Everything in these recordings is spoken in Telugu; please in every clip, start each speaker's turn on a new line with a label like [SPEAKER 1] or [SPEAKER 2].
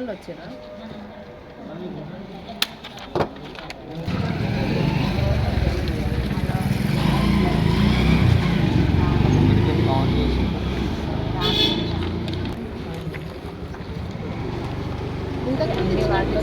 [SPEAKER 1] వరంగల్ వచ్చారా ఇంతకు ముందు వాటిలో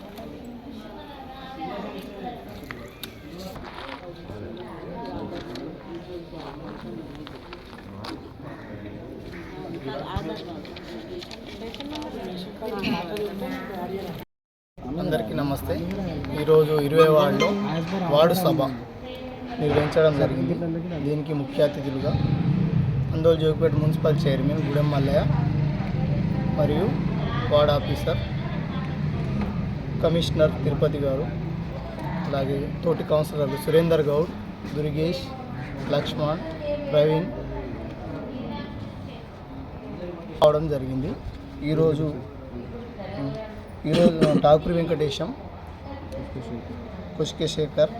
[SPEAKER 2] అందరికీ నమస్తే. ఈరోజు ఇరవై వార్డులో వార్డు సభ నిర్వహించడం జరిగింది. దీనికి ముఖ్య అతిథులుగా అందోల్ జోగిపేట మున్సిపల్ చైర్మన్ గుడెం మల్లయ్య మరియు వార్డ్ ఆఫీసర్ కమిషనర్ తిరుపతి గారు అలాగే తోటి కౌన్సిలర్లు సురేందర్ గౌడ్ దుర్గేష్ లక్ష్మణ్ ప్రవీణ్ అవడం జరిగింది. ఈరోజు ఈరోజు ఠాకూర్ వెంకటేశం కుష్కే శేఖర్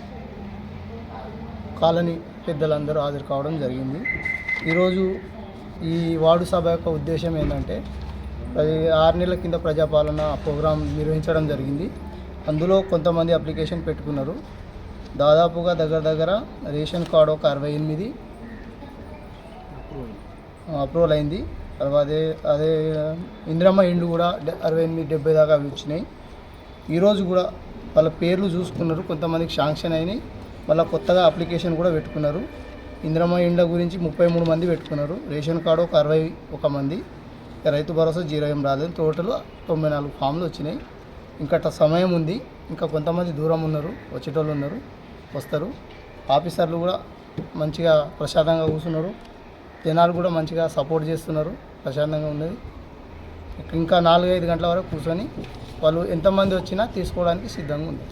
[SPEAKER 2] కాలనీ పెద్దలందరూ హాజరు కావడం జరిగింది. ఈరోజు ఈ వార్డు సభ యొక్క ఉద్దేశం ఏంటంటే అది ఆరు నెలల కింద ప్రజాపాలన ప్రోగ్రాం నిర్వహించడం జరిగింది. అందులో కొంతమంది అప్లికేషన్ పెట్టుకున్నారు. దాదాపుగా దగ్గర దగ్గర రేషన్ కార్డు ఒక అరవై ఎనిమిది అప్రూవల్ అయింది. తర్వాత అదే అదే ఇందిరమ్మ ఇండ్లు కూడా అరవై ఎనిమిది డెబ్బై దాకా అవి వచ్చినాయి. ఈరోజు కూడా వాళ్ళ పేర్లు చూసుకున్నారు. కొంతమందికి శాంక్షన్ అయినాయి. మళ్ళీ కొత్తగా అప్లికేషన్ కూడా పెట్టుకున్నారు. ఇందిరమ్మ ఇండ్ల గురించి ముప్పై మూడు మంది పెట్టుకున్నారు. రేషన్ కార్డు ఒక అరవై ఒక మంది. రైతు భరోసా జీరో ఏం రాలేదు. టోటల్ తొంభై నాలుగు ఫామ్లు వచ్చినాయి. ఇంకా సమయం ఉంది. ఇంకా కొంతమంది దూరం ఉన్నారు. వచ్చేటోళ్ళు ఉన్నారు. వస్తారు. ఆఫీసర్లు కూడా మంచిగా ప్రశాంతంగా కూర్చున్నారు. జనాలు కూడా మంచిగా సపోర్ట్ చేస్తున్నారు. ప్రశాంతంగా ఉన్నది. ఇంకా నాలుగైదు గంటల వరకు కూర్చొని వాళ్ళు ఎంతమంది వచ్చినా తీసుకోవడానికి సిద్ధంగా ఉంది